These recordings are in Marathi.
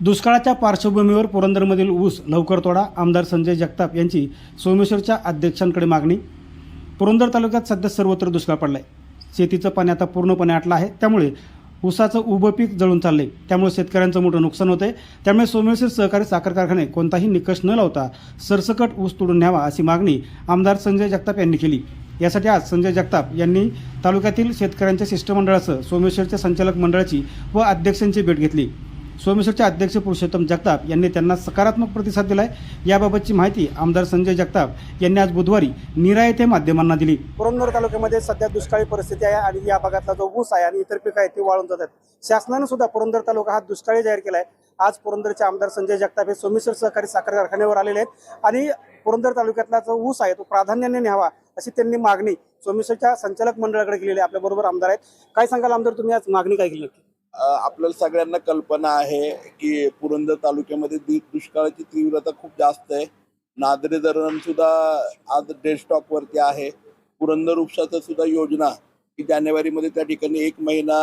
दुष्काळाच्या पार्श्वभूमीवर पुरंदरमधील ऊस लवकर तोडा आमदार संजय जगताप यांची सोमेश्वरच्या अध्यक्षांकडे मागणी. पुरंदर तालुक्यात सध्या सर्वत्र दुष्काळ पडला आहे शेतीचं पाणी आता पूर्णपणे आटलं आहे. त्यामुळे ऊसाचं उभं पीक जळून चाललंय. त्यामुळे शेतकऱ्यांचं मोठं नुकसान होतंय. त्यामुळे सोमेश्वर सहकारी साखर कारखाने कोणताही निकष न लावता सरसकट ऊस तोडून न्यावा अशी मागणी आमदार संजय जगताप यांनी केली. यासाठी आज संजय जगताप यांनी तालुक्यातील शेतकऱ्यांच्या शिष्टमंडळासह सोमेश्वरच्या संचालक मंडळाची व अध्यक्षांची भेट घेतली. सोमेश्वरचे अध्यक्ष पुरुषोत्तम जगताप यांनी त्यांना सकारात्मक प्रतिसाद दिलाय. याबाबतची माहिती आमदार संजय जगताप यांनी आज बुधवारी निरा येथे माध्यमांना दिली. पुरंदर तालुक्यामध्ये सध्या दुष्काळी परिस्थिती आहे आणि या भागातला जो ऊस आहे आणि इतर पिकं आहेत ती वाळून जातात. शासनानं सुद्धा पुरंदर तालुका हा दुष्काळी जाहीर केला आहे आज पुरंदरचे आमदार संजय जगताप हे सोमेश्वर सहकारी साखर कारखान्यावर आलेले आहेत. आणि पुरंदर तालुक्यातला जो ऊस आहे तो प्राधान्याने न्यावा अशी त्यांनी मागणी सोमेश्वरच्या संचालक मंडळाकडे केलेली आहे. आपल्याबरोबर आमदार आहेत. काय सांगाल आमदार तुम्ही आज मागणी काय केली नक्की? आपल्याला सगळ्यांना कल्पना आहे की पुरंदर तालुक्यामध्ये दुष्काळाची तीव्रता खूप जास्त आहे. नादरे धरण सुद्धा आज डेड वरती आहे. पुरंदर उपसाचं सुद्धा योजना की जानेवारीमध्ये त्या ठिकाणी एक महिना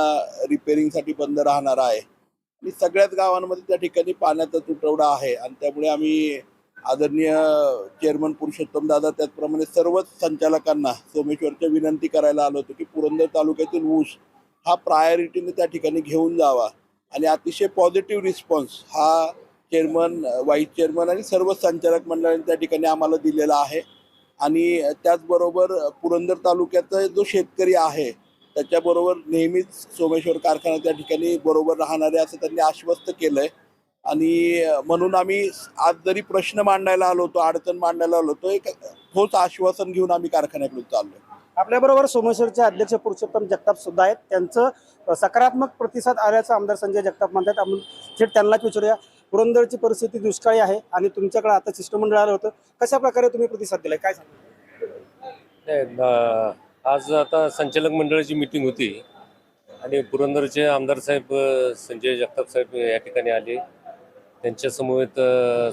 रिपेअरिंगसाठी बंद राहणार आहे. आणि सगळ्याच गावांमध्ये त्या ठिकाणी पाण्याचा तुटवडा आहे. आणि त्यामुळे आम्ही आदरणीय चेअरमन पुरुषोत्तम दादा त्याचप्रमाणे सर्वच संचालकांना सोमेश्वरच्या विनंती करायला आलो होतो की पुरंदर तालुक्यातील ऊस हा प्रायोरिटीने त्या ठिकाणी घेऊन जावा. आणि अतिशय पॉझिटिव्ह रिस्पॉन्स हा चेअरमन व्हाईस चेअरमन आणि सर्व संचालक मंडळाने त्या ठिकाणी आम्हाला दिलेला आहे. आणि त्याचबरोबर पुरंदर तालुक्याचा जो शेतकरी आहे त्याच्याबरोबर नेहमीच सोमेश्वर कारखाना त्या ठिकाणी बरोबर राहणारे असं त्यांनी आश्वस्त केलं आहे आणि म्हणून आम्ही आज जरी प्रश्न मांडायला आलो होतो अडचण मांडायला आलो होतो एक ठोस आश्वासन घेऊन आम्ही कारखान्याकडून चाललो आपल्याबरोबर सोमेश्वरचे अध्यक्ष पुरुषोत्तम जगताप सुद्धा आहेत. त्यांचं सकारात्मक प्रतिसाद आल्याचं आमदार संजय जगताप म्हणतात आपण थेट त्यांनाच विचारूया. पुरंदरची परिस्थिती दुष्काळी आहे आणि तुमच्याकडे आता शिष्टमंडळ आलं होतं. कशा प्रकारे तुम्ही प्रतिसाद दिलाय? काय सांगा आज आता संचालक मंडळाची मीटिंग होती आणि पुरंदरचे आमदार साहेब संजय जगताप साहेब या ठिकाणी आले. त्यांच्या समवेत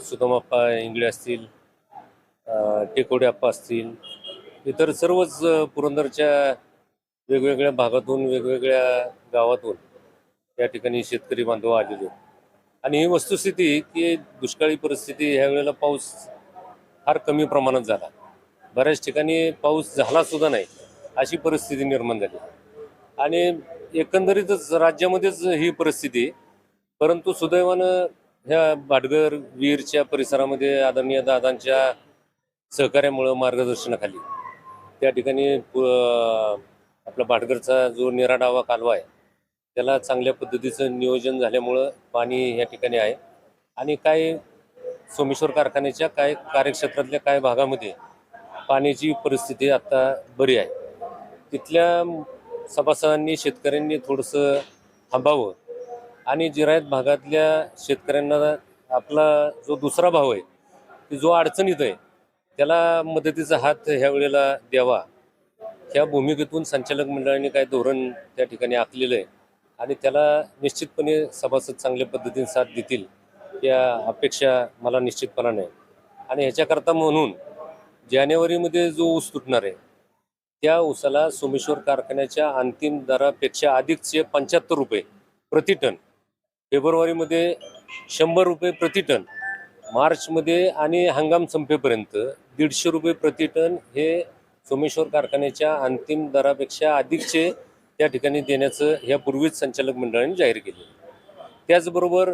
सुदामाप्पा इंगळे असतील टेकोडे आप्पा असतील इतर सर्वच पुरंदरच्या वेगवेगळ्या भागातून वेगवेगळ्या गावातून या ठिकाणी शेतकरी बांधव आलेले आहेत. आणि ही वस्तुस्थिती की दुष्काळी परिस्थिती ह्या वेळेला पाऊस फार कमी प्रमाणात झाला बऱ्याच ठिकाणी पाऊस झाला सुद्धा नाही अशी परिस्थिती निर्माण झाली आणि एकंदरीतच राज्यामध्येच ही परिस्थिती परंतु सुदैवानं ह्या भाटगर वीरच्या परिसरामध्ये आदरणीय दादांच्या सहकार्यामुळं मार्गदर्शनाखाली त्या ठिकाणी आपला भाटगरचा जो निराडावा कालवा आहे त्याला चांगल्या पद्धतीचं नियोजन झाल्यामुळं पाणी या ठिकाणी आहे. आणि काय सोमेश्वर कारखान्याच्या काय कार्यक्षेत्रातल्या काय भागामध्ये पाण्याची परिस्थिती आता बरी आहे. तिथल्या सभासदांनी शेतकऱ्यांनी थोडंसं थांबावं. आणि जिरायत भागातल्या शेतकऱ्यांना आपला जो दुसरा भाव आहे की जो अडचणीत आहे त्याला मदतीचा हात ह्या वेळेला द्यावा. ह्या भूमिकेतून संचालक मंडळाने काय धोरण त्या ठिकाणी आखलेलं आहे आणि त्याला निश्चितपणे सभासद चांगल्या पद्धतीने साथ देतील या अपेक्षा मला निश्चितपणाने आहे. आणि ह्याच्याकरता म्हणून जानेवारीमध्ये जो ऊस तुटणार आहे त्या ऊसाला सोमेश्वर कारखान्याच्या अंतिम दरापेक्षा अधिकचे पंच्याहत्तर रुपये प्रति टन. फेब्रुवारीमध्ये शंभर रुपये प्रति टन. मार्चमध्ये आणि हंगाम संपेपर्यंत दीडशे रुपये प्रति टन हे सोमेश्वर कारखान्याच्या अंतिम दरापेक्षा अधिकचे त्या ठिकाणी देण्याचं यापूर्वीच संचालक मंडळाने जाहीर केले त्याचबरोबर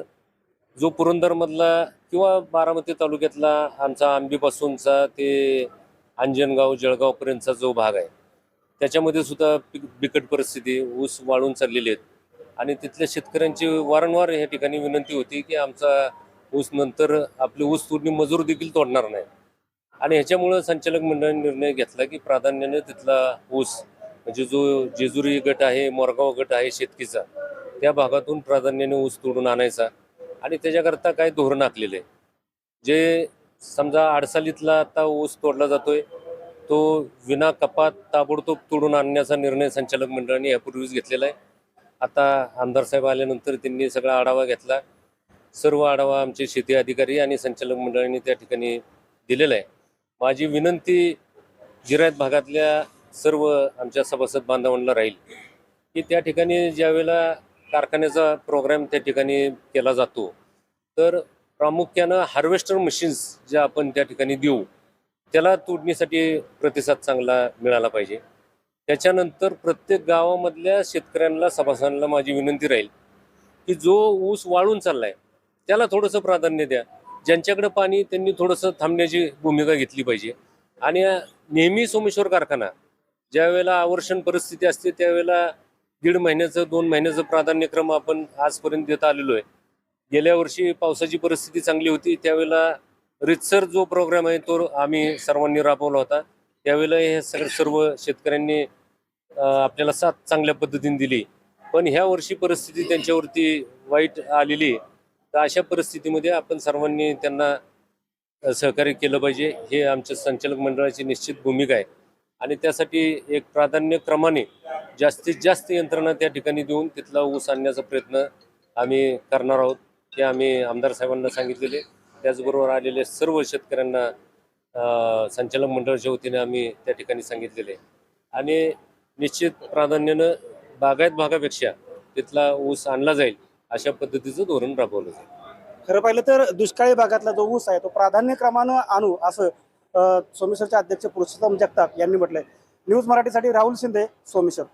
जो पुरंदरमधला किंवा बारामती तालुक्यातला आमचा आंबीपासूनचा ते अंजनगाव जळगावपर्यंतचा जो भाग आहे त्याच्यामध्ये सुद्धा पिक बिकट परिस्थिती ऊस वाळून चाललेली आहेत. आणि तिथल्या शेतकऱ्यांची वारंवार या ठिकाणी विनंती होती की आमचा ऊस नंतर आपले ऊस तोडणी मजूर देखील तोडणार नाही. आणि ह्याच्यामुळं संचालक मंडळाने निर्णय घेतला की प्राधान्याने तिथला ऊस म्हणजे जो जेजुरी गट आहे मोरगाव गट आहे शेतकीचा त्या भागातून प्राधान्याने ऊस तोडून आणायचा. आणि त्याच्याकरता काय धोरण आखलेलं आहे जे समजा आडसालीतला आता ऊस तोडला जातोय तो विना कपात ताबडतोब तोडून आणण्याचा निर्णय संचालक मंडळाने यापूर्वीच घेतलेला आहे. आता आमदार साहेब आल्यानंतर त्यांनी सगळा आढावा घेतला. सर्व आढावा आमचे शेती अधिकारी आणि संचालक मंडळाने त्या ठिकाणी दिलेला आहे. माझी विनंती जिरायत भागातल्या सर्व आमच्या सभासद बांधवांना राहील की त्या ठिकाणी ज्यावेळेला कारखान्याचा प्रोग्राम त्या ठिकाणी केला जातो तर प्रामुख्यानं हार्वेस्टर मशीन्स ज्या आपण त्या ठिकाणी देऊ त्याला तोडणीसाठी प्रतिसाद चांगला मिळाला पाहिजे. त्याच्यानंतर प्रत्येक गावामधल्या शेतकऱ्यांना सभासदांना माझी विनंती राहील की जो ऊस वाळून चाललाय त्याला थोडंसं प्राधान्य द्या. ज्यांच्याकडे पाणी त्यांनी थोडंसं थांबण्याची भूमिका घेतली पाहिजे. आणि नेहमी सोमेश्वर कारखाना ज्या वेळेला आवर्षण परिस्थिती असते त्यावेळेला दीड महिन्याचं दोन महिन्याचं प्राधान्यक्रम आपण आजपर्यंत देत आलेलो आहे. गेल्या वर्षी पावसाची परिस्थिती चांगली होती त्यावेळेला रितसर जो प्रोग्राम आहे तो आम्ही सर्वांनी राबवला होता. त्यावेळेला हे सगळं सर्व शेतकऱ्यांनी आपल्याला साथ चांगल्या पद्धतीने दिली. पण ह्या वर्षी परिस्थिती त्यांच्यावरती वाईट आलेली आहे. तर अशा परिस्थितीमध्ये आपण सर्वांनी त्यांना सहकार्य केलं पाहिजे. हे आमच्या संचालक मंडळाची निश्चित भूमिका आहे. आणि त्यासाठी एक प्राधान्यक्रमाने जास्तीत जास्त यंत्रणा त्या ठिकाणी देऊन तिथला ऊस आणण्याचा प्रयत्न आम्ही करणार आहोत. हे आम्ही आमदार साहेबांना सांगितलेले. त्याचबरोबर आलेल्या सर्व शेतकऱ्यांना संचालक मंडळाच्या वतीने आम्ही त्या ठिकाणी सांगितलेले. आणि निश्चित प्राधान्यानं बागायत भागापेक्षा तिथला ऊस आणला जाईल. अशा पद्धतीचं धोरण राबवलं जाईल. खरं पाहिलं तर दुष्काळी भागातला जो ऊस आहे तो प्राधान्यक्रमानं आणू असं सोमेश्वरचे अध्यक्ष पुरुषोत्तम जगताप यांनी म्हटलंय. न्यूज मराठीसाठी राहुल शिंदे सोमेश्वर.